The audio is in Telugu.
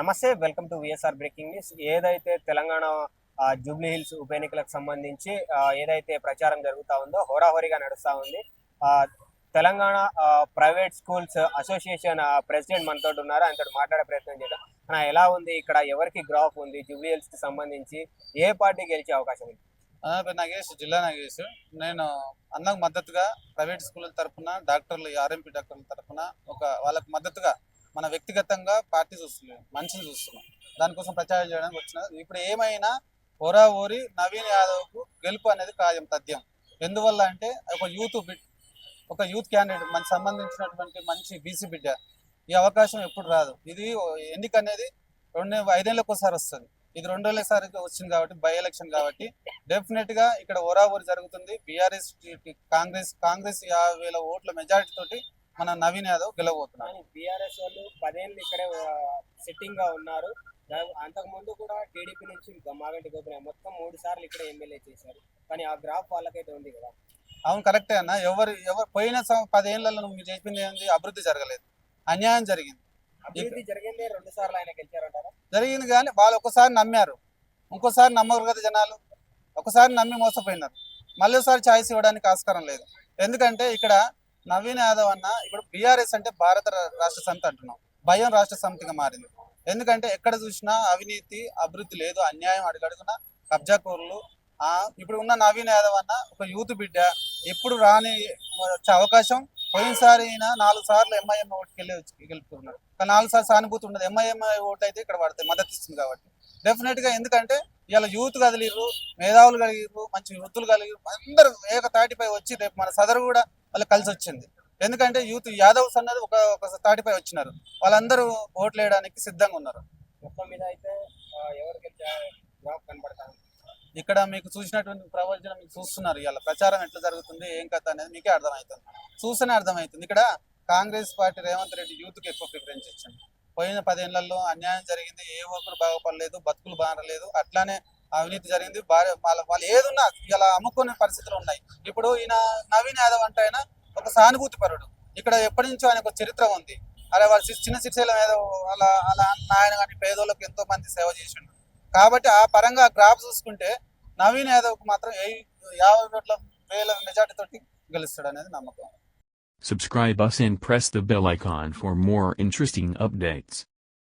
నమస్తే welcome to VSR breaking news ఏదైతే తెలంగాణ జూబ్లీ హిల్స్ ఉప ఎన్నికలకు సంబంధించి ఏదైతే ప్రచారం జరుగుతా ఉందో హోరాహోరీగా నడుస్తూ ఉంది. Telangana private schools association president మనతో ఉన్నారు. ఆయనతో మాట్లాడే ప్రయత్నం చేద్దాం. అన్న, ఎలా ఉంది? ఇక్కడ ఎవరికి గ్రాఫ్ ఉంది? జూబ్లీ హిల్స్కి సంబంధించి ఏ పార్టీ గెలిచే అవకాశం ఉంది? నాగేష్ జిల్లా నాగేష్. నేను అన్నకు మద్దతుగా ప్రైవేట్ స్కూల్ తరఫున డాక్టర్లు ఆర్ఎంపీ డాక్టర్ల తరపున ఒక వాళ్ళకు మద్దతుగా మన వ్యక్తిగతంగా పార్టీ చూస్తున్నాం మనిషిని చూస్తున్నాం. దానికోసం ప్రచారం చేయడానికి వచ్చిన ఇప్పుడు ఏమైనా ఒరా ఓరి నవీన్ యాదవ్కు గెలుపు అనేది ఖాయం తథ్యం. ఎందువల్ల అంటే ఒక యూత్ బిడ్ ఒక యూత్ క్యాండిడేట్ మనకి సంబంధించినటువంటి మంచి బీసీ బిడ్డ ఈ అవకాశం ఎప్పుడు రాదు. ఇది ఎన్నిక అనేది రెండు ఐదేళ్ళకి ఒకసారి వస్తుంది. ఇది రెండేళ్ళసారి వచ్చింది కాబట్టి బై ఎలక్షన్ కాబట్టి డెఫినెట్గా ఇక్కడ ఓరావోరి జరుగుతుంది. బీఆర్ఎస్ కాంగ్రెస్ కాంగ్రెస్ యాభై వేల ఓట్ల మెజారిటీ తోటి మన నవీన్ యాదవ్ గెలవబోతున్నాడు. కానీ బీఆర్ఎస్ వాళ్ళు పదేళ్ళు ఇక్కడే సిట్టింగ్గా ఉన్నారు. అంతకుముందు కూడా టీడీపీ నుంచి మాగంటి గోపినాథ్ మొత్తం మూడు సార్లు ఇక్కడ ఎమ్మెల్యే చేశారు. కానీ ఆ గ్రాఫ్ వాళ్ళకైతే ఉంది కదా. అవును కరెక్టే అన్న. ఎవరు ఎవరు పోయిన పదేళ్ళలో నువ్వు చెప్పింది ఏంది? అభివృద్ధి జరగలేదు. అన్యాయం జరిగింది. అభివృద్ధి జరిగిందే రెండు సార్లు ఆయన గెలిచారంటారా? జరిగింది కానీ వాళ్ళు ఒకసారి నమ్మారు. ఇంకోసారి నమ్మరు కదా జనాలు. ఒకసారి నమ్మి మోసపోయినారు. మళ్ళీ ఒకసారి ఛాయిస్ ఇవ్వడానికి ఆస్కారం లేదు. ఎందుకంటే ఇక్కడ నవీన్ యాదవ్ అన్న ఇప్పుడు బీఆర్ఎస్ అంటే భారత రాష్ట్ర సమితి అంటున్నాం. భయం రాష్ట్ర సమితిగా మారింది. ఎందుకంటే ఎక్కడ చూసినా అవినీతి అభివృద్ధి లేదు అన్యాయం అడుగడుగున కబ్జాకోరులు ఆ ఇప్పుడు ఉన్న నవీన్ యాదవ్ అన్న ఒక యూత్ బిడ్డ. ఎప్పుడు రాని వచ్చే అవకాశం పోయినసారి అయినా నాలుగు సార్లు ఎంఐఎం ఓటుకెళ్ళి వచ్చి గెలుపుకున్నాడు కానీ నాలుగు సార్లు సానుభూతి ఉండదు. ఎంఐఎం ఓటు అయితే ఇక్కడ పడతాయి మద్దతు ఇస్తుంది కాబట్టి. డెఫినెట్గా ఎందుకంటే ఇలా యూత్ కదిలిర్రు మేధావులు కలిగిర్రు మంచి వృత్తులు కలిగిర్రు అందరూ ఏక తాటిపై వచ్చి రేపు మన సదరు కూడా వాళ్ళకి కలిసి వచ్చింది. ఎందుకంటే యూత్ యాదవ్స్ అన్నది ఒక ఒక తాటిపై వచ్చినారు. వాళ్ళందరూ ఓట్లు వేయడానికి సిద్ధంగా ఉన్నారు. మొత్తం మీద అయితే ఇక్కడ మీకు చూసినటువంటి ప్రవచనం మీకు చూస్తున్నారు. ఇవాళ ప్రచారం ఎట్లా జరుగుతుంది ఏం కథ అనేది మీకే అర్థమవుతుంది చూస్తేనే అర్థమవుతుంది ఇక్కడ కాంగ్రెస్ పార్టీ రేవంత్ రెడ్డి యూత్కి ఎక్కువ ప్రిఫరెన్స్ ఇచ్చింది. పోయిన పదేళ్ళలో అన్యాయం జరిగింది. ఏ ఒక్కరు బాగుపడలేదు బతుకులు బాగలేదు అట్లానే అవినీతి జరిగింది. భార్య వాళ్ళ వాళ్ళు ఏదున్నా ఇలా అమ్ముకునే పరిస్థితులు ఉన్నాయి. ఇప్పుడు ఈయన నవీన్ యాదవ్ అంటే ఆయన ఒక సానుభూతి పరుడు ఇక్కడ ఎప్పటి నుంచో ఆయనకు ఒక చరిత్ర ఉంది. అలా వాళ్ళ చిన్న శిక్షల మీద అలా అలా ఆయన కానీ పేదోళ్ళకి ఎంతో మంది సేవ చేసిండు. కాబట్టి ఆ పరంగా గ్రాఫ్ చూసుకుంటే నవీన్ యాదవ్కు మాత్రం యాభై కోట్ల వేల మెజార్టీ తోటి గెలుస్తాడు అనేది నమ్మకం. Subscribe us and press the bell icon for more interesting updates.